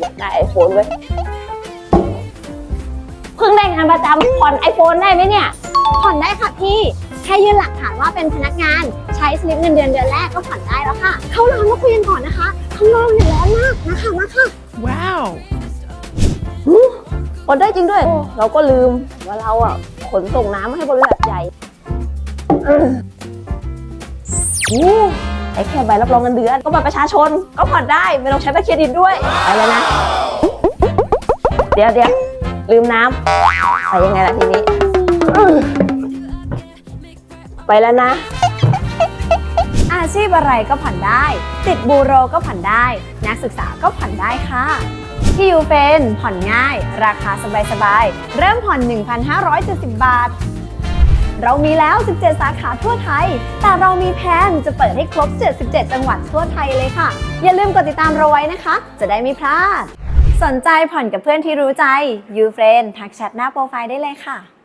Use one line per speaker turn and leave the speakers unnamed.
อยากได้ไอโฟนเว้ยเพิ่งได้งานประจำผ่อนไอโฟนได้ไหมเนี่ย
ผ่อนได้ค่ะพี่แค่ยื่นหลักฐานว่าเป็นพนักงานใช้สลิปเงินเดือนเดือนแรกก็ผ่อนได้แล้วค่ะ เข้าร้านมาคุยกันก่อนนะคะข้างนอกเนี่ยร้อนมากนะคะมาค่ะ
Wow.
ผ่อนได้จริงด้วย เราก็ลืมว่าเราอะขนส่งน้ำมาให้บริษัทใหญ่อืมโอ้ ไอ้แค่ใบรับรองเงินเดือนก็บัตรประชาชนก็ผ่อนได้ไม่ต้องใช้บัตรเครดิตด้วยไปแล้วนะ เดี๋ยวเดี๋ยวลืมน้ำไปยังไงล่ะทีนี้ ไปแล้วนะ
อาชีพอะไรก็ผ่อนได้ ติดบูโรก็ผ่อนได้ นักศึกษาก็ผ่อนได้ค่ะที่ยูเฟนผ่อนง่าย ราคาสบายๆ เริ่มผ่อน 1,570 บาท เรามีแล้ว 17 สาขาทั่วไทย แต่เรามีแผนจะเปิดให้ครบ 77 จังหวัดทั่วไทยเลยค่ะ อย่าลืมกดติดตามเราไว้นะคะ จะได้ไม่พลาด สนใจผ่อนกับเพื่อนที่รู้ใจยูเฟนทักแชทหน้าโปรไฟล์ได้เลยค่ะ